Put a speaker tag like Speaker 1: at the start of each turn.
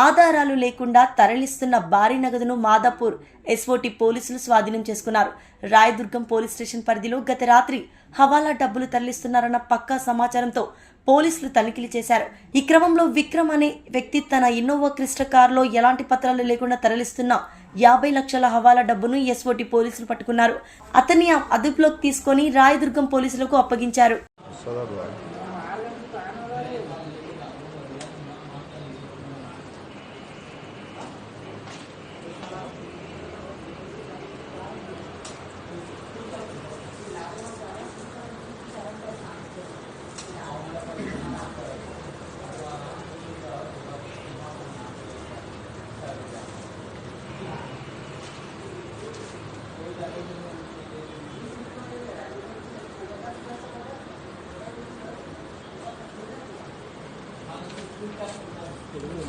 Speaker 1: ఆధారాలు లేకుండా తరలిస్తున్న భారీ నగదును మాదాపూర్ ఎస్ఓటి పోలీసులు స్వాధీనం చేసుకున్నారు. రాయదుర్గం పోలీస్ స్టేషన్ పరిధిలో గత రాత్రి హవాలా డబ్బులు తరలిస్తున్నారన్న పక్కా సమాచారంతో పోలీసులు తనిఖీలు చేశారు. ఈ క్రమంలో విక్రమ్ అనే వ్యక్తి తన ఇన్నోవా క్రిస్ట కారులో ఎలాంటి పత్రాలు లేకుండా తరలిస్తున్న యాభై లక్షల హవాలా డబ్బును ఎస్ఓటి పోలీసులు పట్టుకున్నారు. అతన్ని అదుపులోకి తీసుకొని రాయదుర్గం పోలీసులకు అప్పగించారు.
Speaker 2: ど
Speaker 3: うですか?